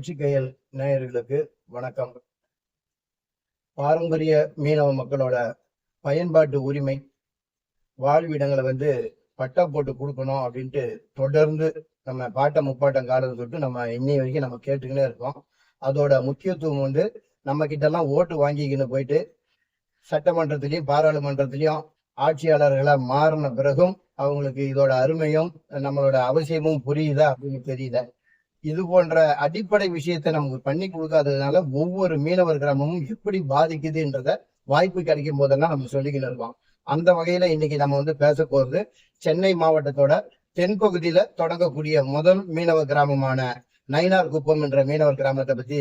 மகிழ்ச்சி கையல் நேயர்களுக்கு வணக்கம். பாரம்பரிய மீனவ மக்களோட பயன்பாட்டு உரிமை வாழ்விடங்களை வந்து பட்டா போட்டு கொடுக்கணும் அப்படின்ட்டு தொடர்ந்து நம்ம பாட்டம் முப்பாட்டம் காலம் தொட்டு நம்ம இன்னை வரைக்கும் நம்ம கேட்டுக்கினே இருக்கோம். அதோட முக்கியத்துவம் வந்து நம்ம கிட்டலாம் ஓட்டு வாங்கிக்கின்னு போயிட்டு சட்டமன்றத்திலையும் பாராளுமன்றத்திலையும் ஆட்சியாளர்களா மாறின பிறகும் அவங்களுக்கு இதோட அருமையும் நம்மளோட அவசியமும் புரியுதா அப்படின்னு தெரியல. இது போன்ற அடிப்படை விஷயத்தை நமக்கு பண்ணி கொடுக்காததுனால ஒவ்வொரு மீனவர் கிராமமும் எப்படி பாதிக்குதுன்றத வாய்ப்பு கிடைக்கும் போதெல்லாம் நம்ம சொல்லிக்கிட்டு இருக்கோம் அந்த வகையில இன்னைக்கு நம்ம வந்து பேச போறது சென்னை மாவட்டத்தோட தென்பகுதியில தொடங்கக்கூடிய முதல் மீனவ கிராமமான நயினார் குப்பம் என்ற மீனவர் கிராமத்தை பத்தி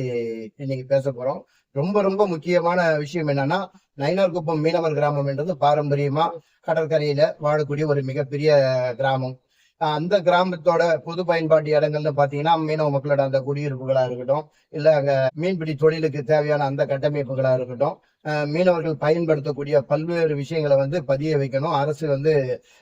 இன்னைக்கு பேச போறோம். ரொம்ப ரொம்ப முக்கியமான விஷயம் என்னன்னா நயினார் குப்பம் மீனவர் கிராமம் என்றது பாரம்பரியமா கடற்கரையில வாழக்கூடிய ஒரு மிகப்பெரிய கிராமம். அந்த கிராமத்தோட பொது பயன்பாட்டு இடங்கள்னு பாத்தீங்கன்னா மீனவ மக்களோட அந்த குடியிருப்புகளா இருக்கட்டும் இல்ல அங்க மீன்பிடி தொழிலுக்கு தேவையான அந்த கட்டமைப்புகளா இருக்கட்டும் மீனவர்கள் பயன்படுத்தக்கூடிய பல்வேறு விஷயங்களை வந்து பதிய வைக்கணும். அரசு வந்து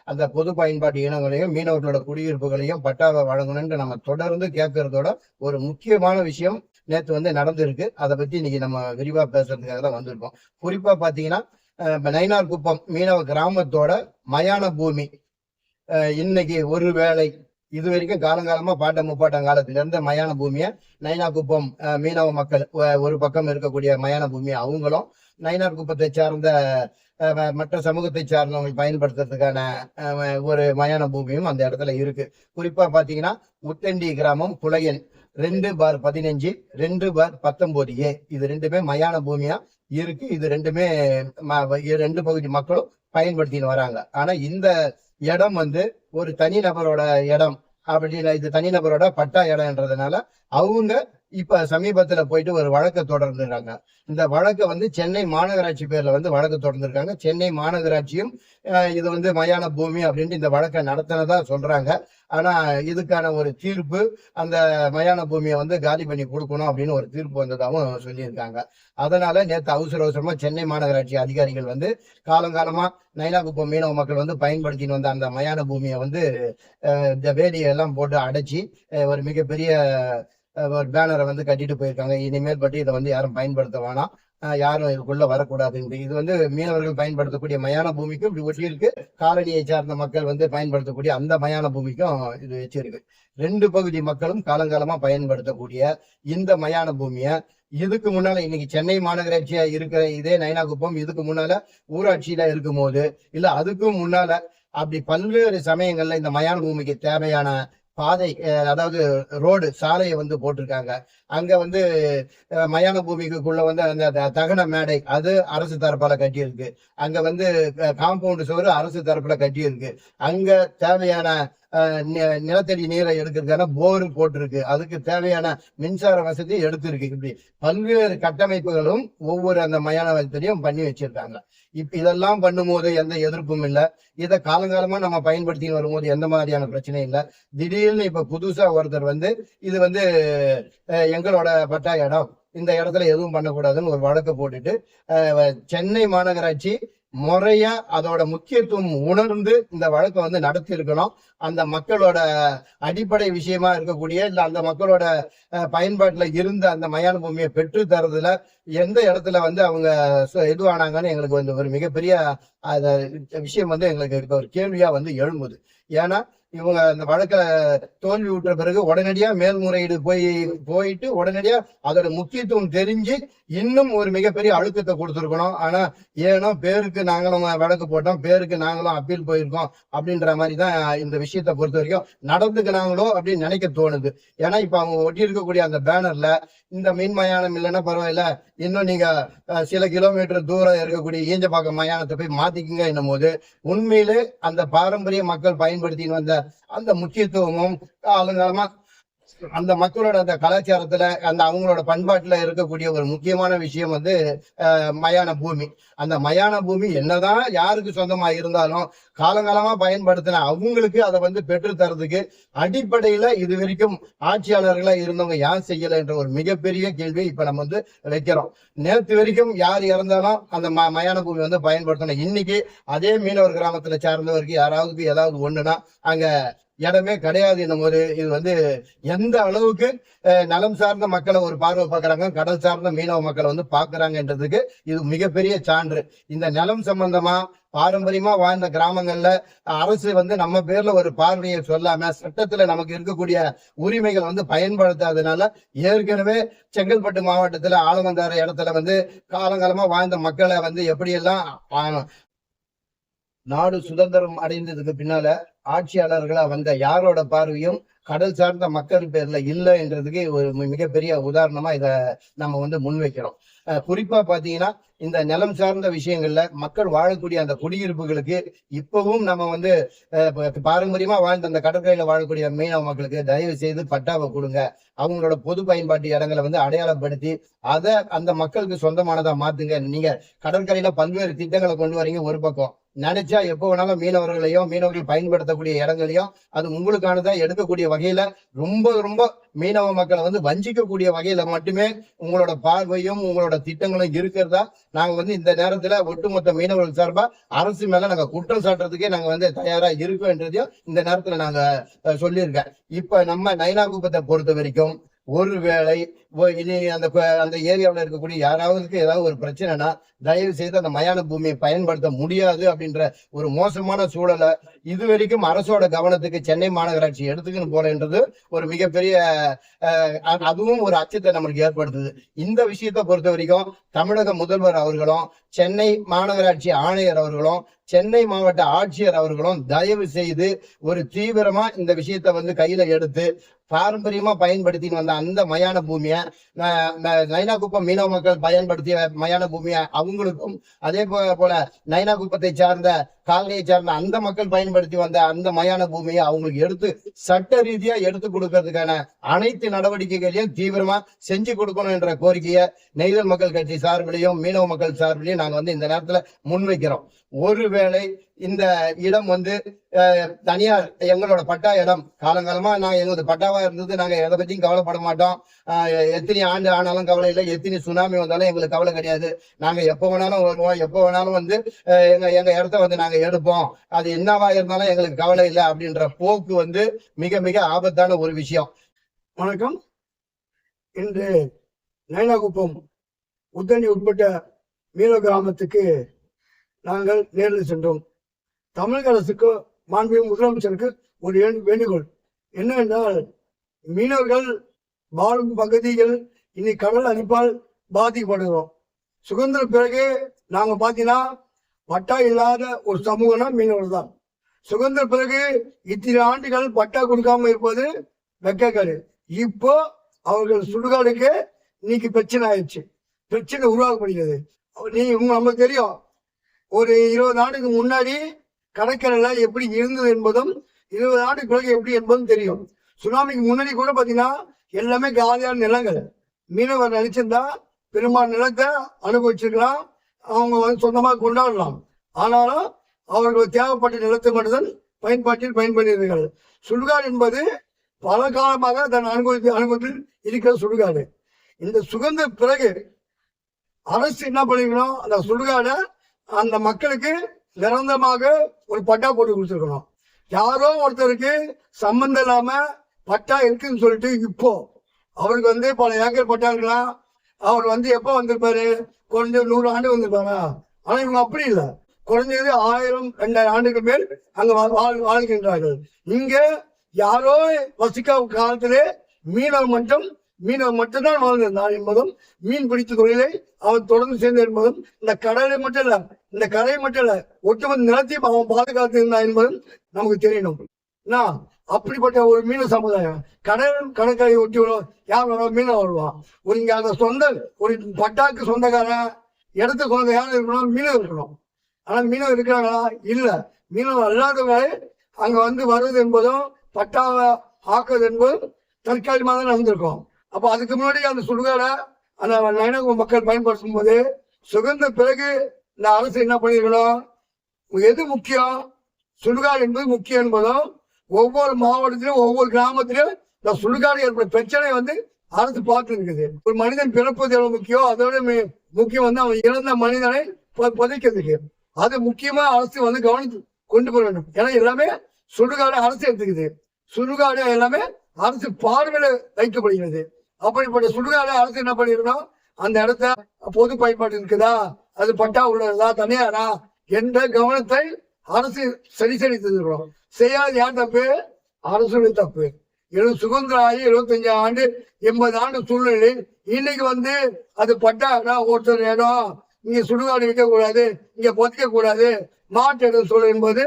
அந்த பொது பயன்பாட்டு இனங்களையும் மீனவர்களோட குடியிருப்புகளையும் பட்டாவை வழங்கணும்னு நம்ம தொடர்ந்து கேட்கறதோட ஒரு முக்கியமான விஷயம் நேற்று வந்து நடந்திருக்கு. அதை பத்தி இன்னைக்கு நம்ம விரிவா பேசுறதுக்காக தான் வந்திருக்கோம். குறிப்பா பாத்தீங்கன்னா நைனார் குப்பம் மீனவ கிராமத்தோட மயான பூமி இன்னைக்கு ஒரு வேளை இது வரைக்கும் காலங்காலமா பாட்ட முப்பாட்டம் காலத்துல இருந்த மயான பூமியை நைனா குப்பம் மீனவ மக்கள் ஒரு பக்கம் இருக்கக்கூடிய மயான பூமி அவங்களும் நைனார் குப்பத்தை சார்ந்த மற்ற சமூகத்தை சார்ந்தவங்க பயன்படுத்துறதுக்கான ஒரு மயான பூமியும் அந்த இடத்துல இருக்கு. குறிப்பா பாத்தீங்கன்னா முத்தண்டி கிராமம் புலையன் ரெண்டு பார் பதினஞ்சு ரெண்டு பார் பத்தொன்பது ஏ. இது ரெண்டுமே மயான பூமியா இருக்கு. இது ரெண்டுமே ரெண்டு பகுதி மக்களும் பயன்படுத்தின்னு வராங்க. ஆனா இந்த இடம் வந்து ஒரு தனிநபரோட இடம் அப்படின்னு இது தனிநபரோட பட்டா இடம்ன்றதுனால அவங்க இப்ப சமீபத்துல போயிட்டு ஒரு வழக்க தொடர்ந்துருக்காங்க. இந்த வழக்கை வந்து சென்னை மாநகராட்சி பேர்ல வந்து வழக்கு தொடர்ந்துருக்காங்க. சென்னை மாநகராட்சியும் இது வந்து மயான பூமி அப்படின்ட்டு இந்த வழக்கை நடத்தினதா சொல்றாங்க. ஆனா இதுக்கான ஒரு தீர்ப்பு அந்த மயான பூமியை வந்து காலி பண்ணி கொடுக்கணும் அப்படின்னு ஒரு தீர்ப்பு வந்ததாகவும் சொல்லியிருக்காங்க. அதனால நேற்று அவசர அவசரமா சென்னை மாநகராட்சி அதிகாரிகள் வந்து காலங்காலமா நைனாகுப்பம் மீனவ மக்கள் வந்து பயன்படுத்தின்னு வந்த அந்த மயான பூமியை வந்து இந்த வேலியெல்லாம் போட்டு அடைச்சி ஒரு மிகப்பெரிய பேனரை வந்து கட்டிட்டு போயிருக்காங்க. இனிமேல் பட்டு இதை வந்து யாரும் பயன்படுத்த வேணாம். யாரும் இதுக்குள்ள வரக்கூடாதுன்னு இது வந்து மீனவர்கள் பயன்படுத்தக்கூடிய மயான பூமிக்கும் இப்படி ஒட்டி இருக்கு. காலனியை சார்ந்த மக்கள் வந்து பயன்படுத்தக்கூடிய அந்த மயான பூமிக்கும் இது வச்சிருக்கு ரெண்டு பகுதி மக்களும் காலங்காலமா பயன்படுத்தக்கூடிய இந்த மயான பூமியை. இதுக்கு முன்னால இன்னைக்கு சென்னை மாநகராட்சியா இருக்கிற இதே நயனாகுப்பம் இதுக்கு முன்னால ஊராட்சியில இருக்கும் போது இல்ல அதுக்கும் முன்னால அப்படி பல்வேறு சமயங்கள்ல இந்த மயான பூமிக்கு தேவையான பாதை அஹ், அதாவது ரோடு சாலையை வந்து போட்டிருக்காங்க. அங்க வந்து மயான பூமிக்குள்ள வந்து அந்த தகன மேடை அது அரசு தரப்பால கட்டியிருக்கு. அங்க வந்து காம்பவுண்ட் சுவர் அரசு தரப்புல கட்டியிருக்கு. அங்க தேவையான நிலத்தடி நீரை எடுக்கிறதுக்கான போர் போட்டிருக்கு. அதுக்கு தேவையான மின்சார வசதி எடுத்திருக்கு. இப்படி பல்வேறு கட்டமைப்புகளும் ஒவ்வொரு அந்த மயான வசதியும் பண்ணி வச்சிருக்காங்க. இப்ப இதெல்லாம் பண்ணும்போது எந்த எதிர்ப்பும் இல்லை. இதை காலங்காலமா நம்ம பயன்படுத்தின்னு வரும்போது எந்த மாதிரியான பிரச்சனையும் இல்லை. திடீர்னு இப்ப புதுசா ஒருத்தர் வந்து இது வந்து எங்களோட பட்டா இடம். இந்த இடத்துல எதுவும் பண்ணக்கூடாதுன்னு ஒரு வழக்கு போட்டுட்டு சென்னை மாநகராட்சி முறையா அதோட முக்கியத்துவம் உணர்ந்து இந்த வழக்கை வந்து நடத்தி இருக்கணும் அந்த மக்களோட அடிப்படை விஷயமா இருக்கக்கூடிய இல்ல அந்த மக்களோட பயன்பாட்டுல இருந்த அந்த மயான பூமியை பெற்று தரதுல எந்த இடத்துல வந்து அவங்க இதுவானாங்கன்னு எங்களுக்கு வந்து ஒரு மிகப்பெரிய விஷயம் வந்து எங்களுக்கு ஒரு கேள்வியா வந்து எழும்புது. ஏன்னா இவங்க அந்த வழக்கை தோல்வி விட்ட பிறகு உடனடியா மேல்முறையீடு போய் போயிட்டு உடனடியா அதோட முக்கியத்துவம் தெரிஞ்சு இன்னும் ஒரு மிகப்பெரிய அழுத்தத்தை கொடுத்துருக்கணும். ஆனா ஏனோ பேருக்கு நாங்களும் வழக்கு போட்டோம் பேருக்கு நாங்களும் அப்பீல் போயிருக்கோம் அப்படின்ற மாதிரி தான் இந்த விஷயத்தை பொறுத்த வரைக்கும் நடந்துக்கினாங்களோ அப்படின்னு நினைக்க தோணுது. ஏன்னா இப்ப அவங்க ஒட்டி இருக்கக்கூடிய அந்த பேனர்ல இந்த மின்மயானம் இல்லைன்னா பரவாயில்ல இன்னும் நீங்க சில கிலோமீட்டர் தூரம் இருக்கக்கூடிய ஈஞ்சப்பாக்கம் மயானத்தை போய் மாத்திக்குங்க என்னும் போது உண்மையிலே அந்த பாரம்பரிய மக்கள் பயன்படுத்தின்னு வந்த அந்த முக்கியத்துவமும் காலங்காலமா அந்த மக்களோட அந்த கலாச்சாரத்துல அந்த அவங்களோட பண்பாட்டுல இருக்கக்கூடிய ஒரு முக்கியமான விஷயம் வந்து மயான பூமி. அந்த மயான பூமி என்னதான் யாருக்கு சொந்தமா இருந்தாலும் காலங்காலமா பயன்படுத்தின அவங்களுக்கு அதை வந்து பெற்று தரதுக்கு அடிப்படையில இது வரைக்கும் ஆட்சியாளர்களா இருந்தவங்க யார் செய்யல என்ற ஒரு மிகப்பெரிய கேள்வி இப்ப நம்ம வந்து வைக்கிறோம். நேற்று வரைக்கும் யார் இறந்தாலும் அந்த ம- மயான பூமி வந்து பயன்படுத்தணும். இன்னைக்கு அதே மீனவர் கிராமத்துல சார்ந்தவருக்கு யாராவது ஏதாவது ஒண்ணுன்னா அங்க இடமே கிடையாது என்னும் போது இது வந்து எந்த அளவுக்கு நலம் சார்ந்த மக்களை ஒரு பார்வை பார்க்கறாங்க கடல் சார்ந்த மீனவ மக்களை வந்து பார்க்குறாங்கன்றதுக்கு இது மிகப்பெரிய சான்று. இந்த நிலம் சம்பந்தமா பாரம்பரியமா வாழ்ந்த கிராமங்கள்ல அரசு வந்து நம்ம பேர்ல ஒரு பார்வையை சொல்லாம சட்டத்துல நமக்கு இருக்கக்கூடிய உரிமைகள் வந்து பயன்படுத்தாதனால ஏற்கனவே செங்கல்பட்டு மாவட்டத்துல ஆலமந்தார இடத்துல வந்து காலங்காலமா வாழ்ந்த மக்களை வந்து எப்படியெல்லாம் நாடு சுதந்திரம் அடைந்ததுக்கு பின்னால ஆட்சியாளர்களா வந்த யாரோட பார்வையும் கடல் சார்ந்த மக்கள் பேர்ல இல்லை என்றதுக்கு ஒரு மிகப்பெரிய உதாரணமா இத நம்ம வந்து முன்வைக்கிறோம். குறிப்பா பாத்தீங்கன்னா இந்த நிலம் சார்ந்த விஷயங்கள்ல மக்கள் வாழக்கூடிய அந்த குடியிருப்புகளுக்கு இப்பவும் நம்ம வந்து பாரம்பரியமா வாழ்ந்த அந்த கடற்கரையில வாழக்கூடிய மீனவ மக்களுக்கு தயவு செய்து பட்டாவை கொடுங்க. அவங்களோட பொது பயன்பாட்டு இடங்களை வந்து அடையாளப்படுத்தி அதை அந்த மக்களுக்கு சொந்தமானதா மாத்துங்க. நீங்க கடற்கரையில பல்வேறு திட்டங்களை கொண்டு வரீங்க ஒரு பக்கம். நினைச்சா எப்போ வேணாலும் மீனவர்களையும் மீனவர்கள் பயன்படுத்தக்கூடிய இடங்களையும் அது உங்களுக்கானதா எடுக்கக்கூடிய வகையில ரொம்ப ரொம்ப மீனவ மக்களை வந்து வஞ்சிக்கக்கூடிய வகையில மட்டுமே உங்களோட பார்வையும் உங்களோட திட்டங்களும் இருக்கிறதா நாங்க வந்து இந்த நேரத்துல ஒட்டுமொத்த மீனவர்கள் சார்பா அரசு மேல நாங்க குற்றம் சாட்டுறதுக்கே நாங்க வந்து தயாரா இருக்கோன்றதையும் இந்த நேரத்துல நாங்க சொல்லியிருக்கேன். இப்ப நம்ம நைனாகுப்பத்தை பொறுத்த வரைக்கும் ஒருவேளை இனி அந்த அந்த ஏரியாவில் இருக்கக்கூடிய யாராவதுக்கு ஏதாவது ஒரு பிரச்சனைனா தயவு செய்து அந்த மயான பூமியை பயன்படுத்த முடியாது அப்படின்ற ஒரு மோசமான சூழலை இது வரைக்கும் அரசோட கவனத்துக்கு சென்னை மாநகராட்சி எடுத்துக்கணும் போறேன்றது ஒரு மிகப்பெரிய அதுவும் ஒரு அச்சத்தை நம்மளுக்கு ஏற்படுத்துது. இந்த விஷயத்தை பொறுத்த வரைக்கும் தமிழக முதல்வர் அவர்களும் சென்னை மாநகராட்சி ஆணையர் அவர்களும் சென்னை மாவட்ட ஆட்சியர் அவர்களும் தயவு செய்து ஒரு தீவிரமா இந்த விஷயத்த வந்து கையில எடுத்து பாரம்பரியமா பயன்படுத்தின்னு வந்த அந்த மயான பூமியை நைனாகுப்பம் மீனவ மக்கள் பயன்படுத்திய மயான பூமியை அவங்களுக்கும் அதே போல நைனாகுப்பத்தை சார்ந்த காலனியை சார்ந்த அந்த மக்கள் பயன்படுத்தி வந்த அந்த மயான பூமியை அவங்களுக்கு எடுத்து சட்ட ரீதியா எடுத்து கொடுக்கறதுக்கான அனைத்து நடவடிக்கைகளையும் தீவிரமா செஞ்சு கொடுக்கணும் என்ற கோரிக்கையை நெய்தல் மக்கள் கட்சி சார்பிலையும் மீனவ மக்கள் சார்பிலையும் நாங்க வந்து இந்த நேரத்துல முன்வைக்கிறோம். ஒருவேளை இந்த இடம் வந்து தனியார் எங்களோட பட்டா இடம். காலங்காலமா நாங்க எங்களது பட்டாவா இருந்தது. நாங்க எதை பத்தியும் கவலைப்பட மாட்டோம். எத்தனை ஆண்டு ஆனாலும் கவலை இல்லை. எத்தனை சுனாமி வந்தாலும் எங்களுக்கு கவலை கிடையாது. நாங்க எப்போ வேணாலும் வருவோம் எப்போ வேணாலும் வந்து எங்க எங்க இடத்த வந்து நாங்க எடுப்போம். அது என்னவா இருந்தாலும் எங்களுக்கு கவலை இல்லை அப்படின்ற போக்கு வந்து மிக மிக ஆபத்தான ஒரு விஷயம். வணக்கம். இன்று நயனாகுப்பம் உத்தனி உட்பட்ட மீனோ கிராமத்துக்கு நாங்கள் நேரில் சென்றோம். தமிழக அரசுக்கு மாண்புமிகு முதலமைச்சருக்கு ஒரு வேண்டு- வேண்டுகோள். என்னவென்றால் மீனவர்கள் வாழும் பகுதிகள் இனி கடல் அரிப்பால் பாதிக்கப்படுகிறோம். சுதந்திர பிறகு நாங்கள் பார்த்தீங்கன்னா பட்டா இல்லாத ஒரு சமூகம்னா மீனவர்கள் தான். சுதந்திர பிறகு இத்தனை ஆண்டுகள் பட்டா கொடுக்காம இருப்பது வெக்கக்காரு. இப்போ அவர்கள் சுடுகாடுக்கு இன்னைக்கு பிரச்சனை ஆயிடுச்சு. பிரச்சனை உருவாக்கப்படுகிறது. நீ உங்க நமக்கு தெரியும் ஒரு இருபது ஆண்டுக்கு முன்னாடி கடற்கரையில் எப்படி இருந்தது என்பதும் இருபது ஆண்டு பிறகு எப்படி என்பதும் தெரியும். சுனாமிக்கு முன்னாடி கூட பார்த்தீங்கன்னா எல்லாமே காலியான நிலங்கள். மீனவர் நினைச்சிருந்தா பெரும்பாலான நிலத்தை அனுபவிச்சிருக்கலாம். அவங்க வந்து சொந்தமாக கொண்டாடலாம். ஆனாலும் அவர்கள் தேவைப்பட்ட நிலத்தை மட்டும்தான் பயன்பாட்டில் பயன்படுகிறார்கள். சுடுகாடு என்பது பல காலமாக தன் அனுபவித்து அனுபவத்தில் இருக்கிற சுடுகாடு. இந்த சுகந்த பிறகு அரசு என்ன பண்ணிக்கணும் அந்த சுடுகாடை அந்த மக்களுக்கு நிரந்தரமாக ஒரு பட்டா போட்டு கொடுத்துருக்கணும். யாரோ ஒருத்தருக்கு சம்பந்தம் இல்லாம பட்டா இருக்குன்னு சொல்லிட்டு இப்போ அவருக்கு வந்து பல ஏக்கர் பட்டா இருக்கலாம் அவர் வந்து எப்போ வந்திருப்பாரு? குறைஞ்சது நூறு ஆண்டு வந்திருப்பாரா? ஆனா இவங்க அப்படி இல்லை. குறைஞ்சது ஆயிரம் ரெண்டாயிரம் ஆண்டுக்கு மேல் அங்க வா- வாழ்- வாழ்கின்றார்கள். இங்க யாரோ வசிக்க காலத்திலே மீனவர் மட்டும் மீனவர் மட்டும்தான் வாழ்ந்திருந்தார் என்பதும் மீன் பிடித்த தொழிலை அவர் தொடர்ந்து சேர்ந்து என்பதும் இந்த கடலை மட்டும் இல்ல இந்த கரையை மட்டும் இல்ல ஒட்டுமொத்த நிலத்தையும் அவன் பாதுகாத்து இருந்தான் என்பதும் நமக்கு தெரியணும். நான் அப்படிப்பட்ட ஒரு மீன சமுதாயம் கடல் கடற்கரை ஒட்டி வரும் யார் வருவா மீன வருவான் ஒரு இங்க அந்த சொந்த ஒரு பட்டாக்கு சொந்தக்காரன் இடத்து சொந்த யாரும் இருக்கணும் மீனவர் இருக்கணும். ஆனா மீனவர் இருக்கிறாங்களா? இல்ல. மீனவர் அல்லாதவங்க அங்க வந்து வருவது என்பதும் பட்டாவை ஆக்குவது என்பதும் தற்காலிகமாக தான் நடந்திருக்கும். அப்ப அதுக்கு முன்னாடி அந்த சுடுகாடை அந்த நயனக மக்கள் பயன்படுத்தும் போது சுகந்த பிறகு இந்த அரசு என்ன பண்ணிருக்கணும்? எது முக்கியம்? சுடுகாடு என்பது முக்கியம் என்பதும் ஒவ்வொரு மாவட்டத்திலும் ஒவ்வொரு கிராமத்திலும் இந்த சுடுகாடு ஏற்படும் பிரச்சனை வந்து அரசு பார்த்து இருக்குது ஒரு மனிதன் பிறப்பது எவ்வளவு முக்கியம் அதோட முக்கியம் வந்து அவன் இறந்த மனிதனை பு- புதைக்கிறதுக்கு. அது முக்கியமா அரசு வந்து கவனித்து கொண்டு போக வேண்டும். ஏன்னா எல்லாமே சுடுகாடு அரசு எடுத்துக்குது. சுடுகாடு எல்லாமே அரசு பார்வையில வைக்கப்படுகிறது. அப்படிப்பட்ட சுடுகாடு அரசு என்ன பண்ணிருக்கணும் அந்த இடத்த பொது பயன்பாடு இருக்குதா? அது பட்டா உள்ளதா தனியாரா? என்ற கவனத்தை அரசு சரி சரி தந்திருக்கணும் செய்யாது யார் தப்பு? அரசுடைய தப்பு. எழு சுதந்திரம் ஆகி எழுபத்தஞ்சு ஆண்டு எண்பது ஆண்டு சூழ்நிலை இன்னைக்கு வந்து அது பட்டா ஒருத்தர் இடம் இங்க சுடுகாடு வைக்க கூடாது இங்க பொதிக்க கூடாது மாற்று இடம் சூழல் என்பது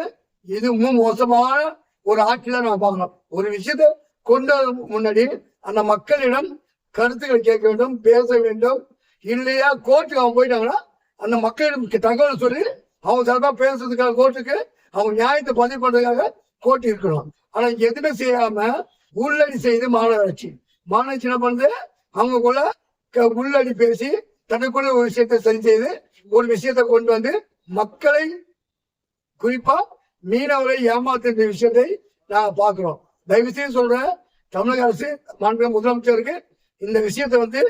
இது மோசமான ஒரு ஆட்சியில நம்ம பார்க்கணும். ஒரு விஷயத்தை கொண்டு முன்னாடி அந்த மக்களிடம் கருத்துக்களை கேட்க வேண்டும் பேச வேண்டும். இல்லையா கோர்ட்டுக்கு அவங்க போயிட்டாங்கன்னா அந்த மக்களிடம் தகவல் சொல்லி அவங்க சார்பாக பேசுறதுக்காக கோர்ட்டுக்கு அவங்க நியாயத்தை பதிவு பண்றதுக்காக கோர்ட் இருக்கணும். ஆனா எதுவுமே செய்யாம உள்ளடி செய்து மாநகராட்சி. மாநகராட்சி என்ன பண்ணுது? அவங்கக்குள்ள க- உள்ளடி பேசி தனக்குள்ள ஒரு விஷயத்தை சரி செய்து ஒரு விஷயத்தை கொண்டு வந்து மக்களை குறிப்பா மீனவரை ஏமாத்துற விஷயத்தை நான் பாக்குறோம் தயவு செய்து சொல்றேன் தமிழக அரசு மாநில முதலமைச்சருக்கு இந்த விஷயத்தை வந்து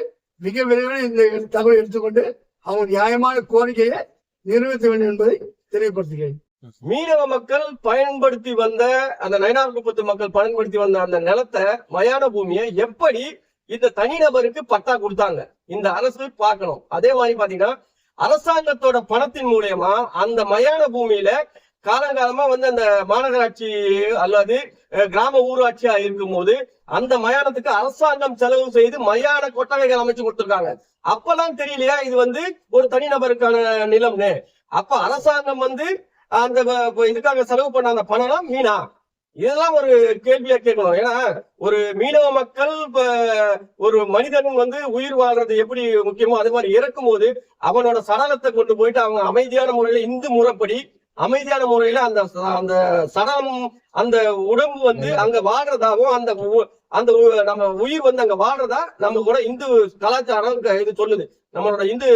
மிக விரைவில் இந்த தகவல் எடுத்துக்கொண்டு அவங்க நியாயமான கோரிக்கையை நிறுவத்த வேண்டும் என்பதை தெளிவுபடுத்துகிறேன். மீனவ மக்கள் பயன்படுத்தி வந்த அந்த நயனார்குப்பத்து மக்கள் பயன்படுத்தி வந்த அந்த நிலத்தை மயான பூமியை எப்படி இந்த தனிநபருக்கு பட்டா கொடுத்தாங்க? இந்த அரசு பார்க்கணும். அதே மாதிரி பாத்தீங்கன்னா அரசாங்கத்தோட பணத்தின் மூலியமா அந்த மயான பூமியில காலங்காலமா வந்து அந்த மாநகராட்சி அல்லது கிராம ஊராட்சியா இருக்கும்போது அந்த மயானத்துக்கு அரசாங்கம் செலவு செய்து மயான கொட்டகைகள் அமைச்சு கொடுத்துருக்காங்க. அப்பெல்லாம் தெரியலையா? இது வந்து ஒரு தனிநபருக்கான நிலம்னு. அப்ப அரசாங்கம் வந்து அந்த இதுக்காக செலவு பண்ண அந்த பணம்லாம் மீனா இதெல்லாம் ஒரு கேள்வியா கேட்கணும். ஏன்னா ஒரு மீனவ மக்கள் இப்ப ஒரு மனிதன் வந்து உயிர் வாழ்றது எப்படி முக்கியமோ அது மாதிரி இறக்கும் போது அவனோட சடலத்தை கொண்டு போயிட்டு அவங்க அமைதியான முறையில இந்து முறைப்படி அமைதியான முறையில அந்த அந்த சடலம் அந்த உடம்பு வந்து அங்க வாடுறதாவும் அந்த அந்த நம்ம உயிர் வந்து அங்க வாடுறதா நம்ம கூட இந்து கலாச்சாரம் இது சொல்லுது. நம்மளோட இந்து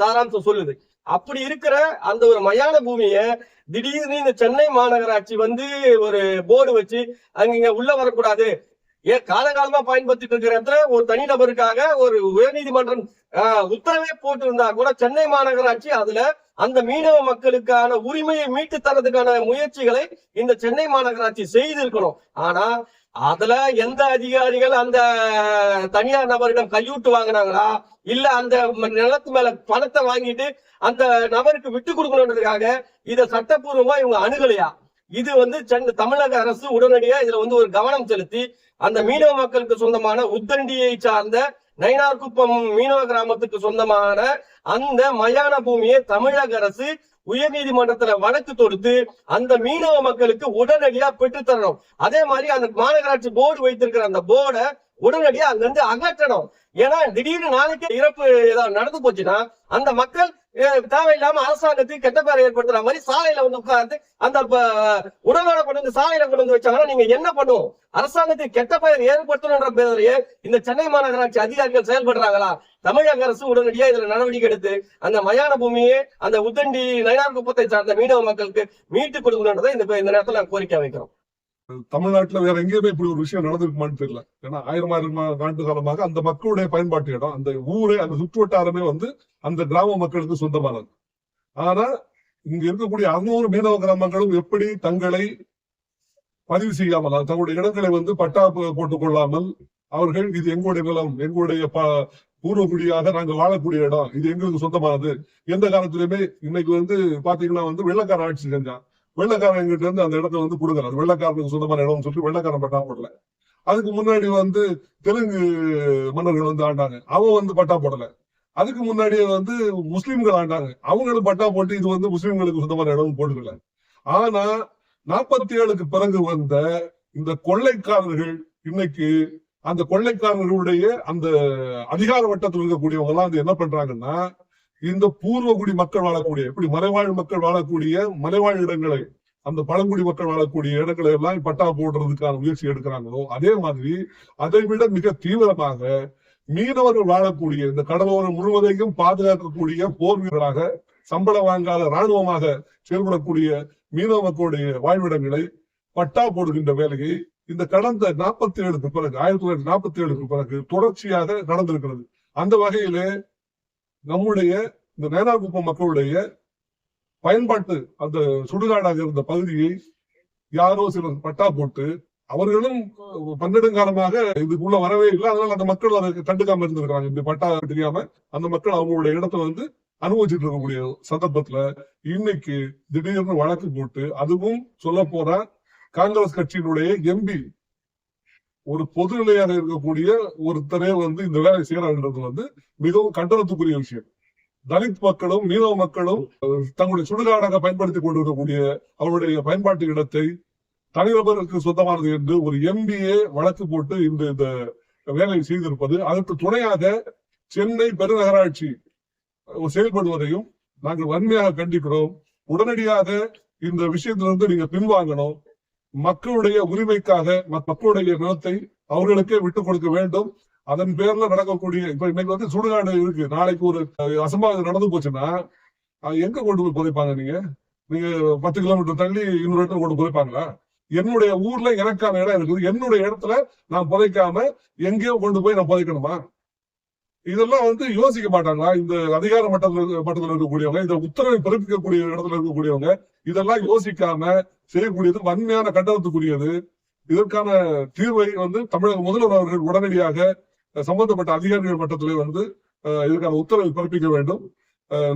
சாராம்சம் சொல்லுது. அப்படி இருக்கிற அந்த ஒரு மயான பூமிய திடீர்னு இந்த சென்னை மாநகராட்சி வந்து ஒரு போர்டு வச்சு அங்க இங்க உள்ள வரக்கூடாது. ஏன் காலகாலமா பயன்படுத்திட்டு இருக்கிற இடத்துல ஒரு தனிநபருக்காக ஒரு உயர்நீதிமன்றம் உத்தரவே போட்டு இருந்தா கூட சென்னை மாநகராட்சி அதுல அந்த மீனவ மக்களுக்கான உரிமையை மீட்டு தரதுக்கான முயற்சிகளை இந்த சென்னை மாநகராட்சி செய்திருக்கணும். ஆனா அதுல எந்த அதிகாரிகள் அந்த தனியார் நபரிடம் கையூட்டு வாங்கினாங்களா? இல்ல அந்த நிலத்து மேல பணத்தை வாங்கிட்டு அந்த நபருக்கு விட்டு கொடுக்கணுன்றதுக்காக இதை சட்டப்பூர்வமா இவங்க அணுகலையா? இது வந்து சென்னை தமிழக அரசு உடனடியா இதுல வந்து ஒரு கவனம் செலுத்தி அந்த மீனவ மக்களுக்கு சொந்தமான உத்தண்டியை சார்ந்த நயினார்குப்பம் மீனவ கிராமத்துக்கு சொந்தமான அந்த மயான பூமியை தமிழக அரசு உயர்நீதிமன்றத்துல வழக்கு தொடுத்து அந்த மீனவ மக்களுக்கு உடனடியா பெற்றுத்தரணும் அதே மாதிரி அந்த மாநகராட்சி போர்டு வைத்திருக்கிற அந்த போர்டை உடனடியா அங்கிருந்து அகற்றணும். ஏன்னா திடீர்னு நாளைக்கு இறப்பு ஏதாவது நடந்து போச்சுன்னா அந்த மக்கள் தேவையில்லாம அரசாங்கத்துக்கு கெட்ட பேரை ஏற்படுத்துற மாதிரி சாலையில வந்து உட்கார்ந்து அந்த உடலோட கொண்டு வந்து சாலையில கொண்டு வந்து வச்சாங்கன்னா நீங்க என்ன பண்ணுவோம்? அரசாங்கத்துக்கு கெட்ட பெயர் ஏற்படுத்தணும்ன்ற பேரையே இந்த சென்னை மாநகராட்சி அதிகாரிகள் செயல்படுறாங்களா? தமிழக அரசு உடனடியா இதுல நடவடிக்கை எடுத்து அந்த மயான பூமியை அந்த உத்தண்டி நயனார் குப்பத்தை சார்ந்த மீனவ மக்களுக்கு மீட்டு கொடுக்கணுன்றதை இந்த இந்த நேரத்துல கோரிக்கை வைக்கிறோம். தமிழ்நாட்டுல வேற எங்கேயுமே இப்படி ஒரு விஷயம் நடந்திருக்குமான்னு தெரியல. ஏன்னா ஆயிரம் ஆயிரம் ஆண்டு காலமாக அந்த மக்களுடைய பயன்பாட்டு இடம் அந்த ஊரே அந்த சுற்றுவட்டாரமே வந்து அந்த கிராம மக்களுக்கு சொந்தமானது. ஆனா இங்க இருக்கக்கூடிய அறுநூறு மீனவ கிராமங்களும் எப்படி தங்களை பதிவு செய்யாமல் தங்களுடைய இடங்களை வந்து பட்டா போட்டுக் கொள்ளாமல் அவர்கள் இது எங்களுடைய நிலம் எங்களுடைய ப- பூர்வகுடியாக நாங்க வாழக்கூடிய இடம் இது எங்களுக்கு சொந்தமானது எந்த காலத்திலுமே இன்னைக்கு வந்து பாத்தீங்கன்னா வந்து வெள்ளக்கார ஆட்சி செஞ்சான். வெள்ளக்காரன் கிட்ட இருந்து அந்த இடத்த வந்து கொடுக்குறாரு அது வெள்ளக்காரனுக்கு சொந்தமான இடம்னு சொல்லிட்டு வெள்ளக்காரன் பட்டா போடல. அதுக்கு முன்னாடி வந்து தெலுங்கு மன்னர்கள் வந்து ஆண்டாங்க. அவன் வந்து பட்டா போடல. அதுக்கு முன்னாடியே வந்து முஸ்லிம்கள் ஆண்டாங்க. அவங்களும் பட்டா போட்டு இது வந்து முஸ்லிம்களுக்கு சொந்தமான இடம் போட்டுக்கல. ஆனா நாற்பத்தி ஏழுக்கு பிறகு வந்த இந்த கொள்ளைக்காரர்கள் இன்னைக்கு அந்த கொள்ளைக்காரர்களுடைய அந்த அதிகார வட்டத்தில் இருக்கக்கூடியவங்க எல்லாம் வந்து என்ன பண்றாங்கன்னா இந்த பூர்வகுடி மக்கள் வாழக்கூடிய இப்படி மலைவாழ் மக்கள் வாழக்கூடிய மலைவாழ் இடங்களை அந்த பழங்குடி மக்கள் வாழக்கூடிய இடங்களை எல்லாம் பட்டா போடுறதுக்கான முயற்சி எடுக்கிறாங்களோ அதே மாதிரி அதை விட மிக தீவிரமாக மீனவர்கள் வாழக்கூடிய இந்த கடலோரம் முழுவதையும் பாதுகாக்கக்கூடிய போர் வீரராக சம்பளம் வாங்காத ராணுவமாக செயல்படக்கூடிய மீனவ மக்களுடைய வாழ்விடங்களை பட்டா போடுகின்ற வேலையை இந்த கடந்த நாற்பத்தி ஏழுக்கு பிறகு ஆயிரத்தி தொள்ளாயிரத்தி நாற்பத்தி ஏழுக்கு பிறகு தொடர்ச்சியாக நடந்திருக்கிறது. அந்த வகையிலே நம்முடைய இந்த நேராகுப்பம் மக்களுடைய பயன்பாட்டு அந்த சுடுகாடாக இருந்த பகுதியை யாரோ சிலர் பட்டா போட்டு அவர்களும் பன்னெடுங்காலமாக இதுக்குள்ள வரவே இல்லை. அதனால அந்த மக்கள் அதை கண்டுக்காம இருந்திருக்காங்க இந்த பட்டா தெரியாம அந்த மக்கள் அவங்களுடைய இடத்த வந்து அனுபவிச்சுட்டு இருக்கக்கூடிய சந்தர்ப்பத்துல இன்னைக்கு திடீர்னு வழக்கு போட்டு அதுவும் சொல்ல போற காங்கிரஸ் கட்சியினுடைய எம்பி ஒரு பொது நிலையாக இருக்கக்கூடிய ஒருத்தரே வந்து இந்த வேலை செய்யறாங்கன்றது வந்து மிகவும் கண்டனத்துக்குரிய விஷயம். தலித் மக்களும் மீனவ மக்களும் தங்களுடைய சுடுகாடாக பயன்படுத்தி கொண்டிருக்கக்கூடிய அவருடைய பயன்பாட்டு இடத்தை தனிநபருக்கு சொந்தமானது என்று ஒரு எம்பிஏ வழக்கு போட்டு இந்த இந்த வேலையை செய்திருப்பது அதற்கு துணையாக சென்னை பெருநகராட்சி செயல்படுவதையும் நாங்கள் வன்மையாக கண்டிக்கிறோம். உடனடியாக இந்த விஷயத்திலிருந்து நீங்க பின்வாங்கணும். மக்களுடைய உரிமைக்காக மக்களுடைய நிலத்தை அவர்களுக்கே விட்டுக் கொடுக்க வேண்டும். அதன் பேர்ல நடக்கக்கூடிய இப்ப இன்னைக்கு வந்து சுடுகாடு இருக்கு. நாளைக்கு ஒரு அசம்பாவிதம் நடந்து போச்சுன்னா எங்க கொண்டு போய் புதைப்பாங்க நீங்க? நீங்க பத்து கிலோமீட்டர் தள்ளி இன்னொரு இடத்துல கொண்டு புதைப்பாங்களா? என்னுடைய ஊர்ல எனக்கான இடம் இருக்குது. என்னுடைய இடத்துல நான் புதைக்காம எங்கேயோ கொண்டு போய் நான் புதைக்கணுமா? இதெல்லாம் வந்து யோசிக்க மாட்டாங்களா? இந்த அதிகார மட்டத்தில் மட்டத்தில் இருக்கக்கூடியவங்க இந்த உத்தரவை பிறப்பிக்கக்கூடிய இடத்துல இருக்கக்கூடியவங்க இதெல்லாம் யோசிக்காம செய்யக்கூடியது வன்மையான கண்டனத்துக்குரியது. இதற்கான தீர்வை வந்து தமிழக முதல்வர் அவர்கள் உடனடியாக சம்பந்தப்பட்ட அதிகாரிகள் மட்டத்திலே வந்து இதற்கான உத்தரவை பிறப்பிக்க வேண்டும். அஹ்,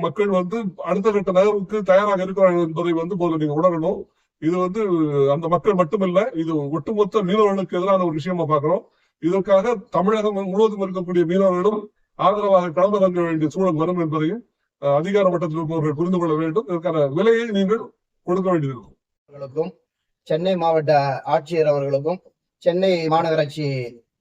மக்கள் வந்து அடுத்த கட்ட நகர்வுக்கு தயாராக இருக்கிறார்கள் என்பதை வந்து முதல்ல நீங்க உணரணும். இது வந்து அந்த மக்கள் மட்டுமல்ல இது ஒட்டுமொத்த மீனவர்களுக்கு எதிரான ஒரு விஷயமா பாக்குறோம் இதற்காக தமிழகம் முழுவதும் இருக்கக்கூடிய மீனவர்களும் ஆதரவாக களமிறங்க வேண்டிய சூழல் வரும் என்பதையும் அதிகார மட்டத்தில் இருப்பவர்கள் புரிந்து கொள்ள வேண்டும். இதற்கான விலையை நீங்கள் கொடுக்க வேண்டியிருக்கும். சென்னை மாவட்ட ஆட்சியர் அவர்களுக்கும் சென்னை மாநகராட்சி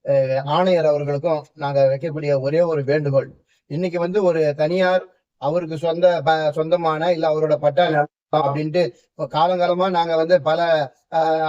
அஹ், ஆணையர் அவர்களுக்கும் நாங்க வைக்கக்கூடிய ஒரே ஒரு வேண்டுகோள். இன்னைக்கு வந்து ஒரு தனியார் அவருக்கு சொந்த சொந்தமான இல்ல அவரோட பட்டா அப்படின்ட்டு காலங்காலமா நாங்க வந்து பல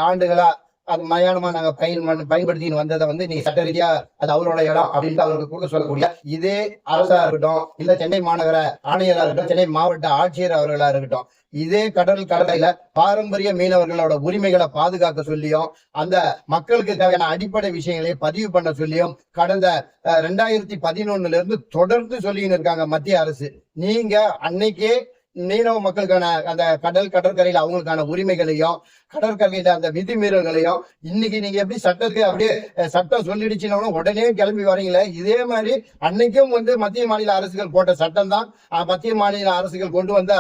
ஆண்டுகளா அது மயானமா நாங்க பயன் பண்ண- பயன்படுத்தின்னு வந்ததை வந்து நீங்க சட்ட ரீதியா அது அவரோட இடம் அப்படின்ட்டு அவருக்கு கொடுக்க சொல்லக்கூடிய இதே அரசா இருக்கட்டும் இல்ல சென்னை மாநகர ஆணையரா இருக்கட்டும் சென்னை மாவட்ட ஆட்சியர் அவர்களா இருக்கட்டும் இதே கடல் கடலையில பாரம்பரிய மீனவர்களோட உரிமைகளை பாதுகாக்க சொல்லியும் அந்த மக்களுக்கு தேவையான அடிப்படை விஷயங்களை பதிவு பண்ண சொல்லியும் கடந்த அஹ், ரெண்டாயிரத்தி பதினொன்னுல இருந்து தொடர்ந்து சொல்லின்னு இருக்காங்க மத்திய அரசு. நீங்க அன்னைக்கே மீனவ மக்களுக்கான அந்த கடல் கடற்கரையில அவங்களுக்கான உரிமைகளையும் கடற்கரையில அந்த விதிமீறல்களையும் இன்னைக்கு நீங்க எப்படி சட்டத்துக்கு அப்படியே சட்டம் சொல்லிடுச்சுனாலும் உடனே கிளம்பி வரீங்களே? இதே மாதிரி அன்னைக்கும் வந்து மத்திய மாநில அரசுகள் போட்ட சட்டம் தான். மத்திய மாநில அரசுகள் கொண்டு வந்த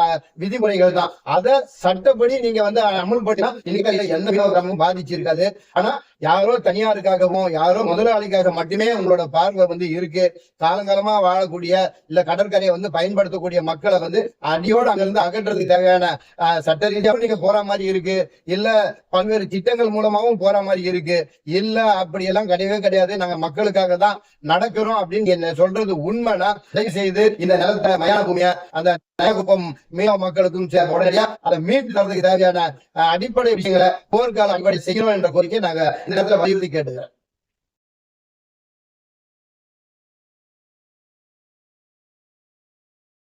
விதிமுறைகள் தான். அதை சட்டப்படி நீங்க வந்து அமல்படுத்தினா இன்னைக்கு எந்த விதமும் பாதிச்சிருக்காது ஆனா யாரோ தனியாருக்காகவும் யாரோ முதலாளிக்காக மட்டுமே உங்களோட பார்வை வந்து இருக்கு. காலங்காலமா வாழக்கூடிய இல்ல கடற்கரையை வந்து பயன்படுத்தக்கூடிய மக்களை வந்து அடியோடு அங்கிருந்து அகற்றதுக்கு தேவையான சட்ட ரீதியாக நீங்க போற மாதிரி இருக்கு. இல்ல பல்வேறு திட்டங்கள் மூலமாவும் போற மாதிரி இருக்கு. இல்ல அப்படி எல்லாம் கிடையவே கிடையாது. நாங்க மக்களுக்காக தான் நடக்கிறோம் அப்படின்னு என்ன சொல்றது உண்மைனா தயவு செய்து இந்த நிலத்தை மயான பூமியை அந்த நயகுப்பம் மீனவ மக்களுக்கும் சே- உடனடியா அதை மீட்டு தரதுக்கு தேவையான அடிப்படை விஷயங்களை போர்க்கால அடிப்படை செய்யணும் என்ற கோரிக்கை நாங்க இந்த இடத்துல வலியுறுத்தி கேட்டுக்கிறேன்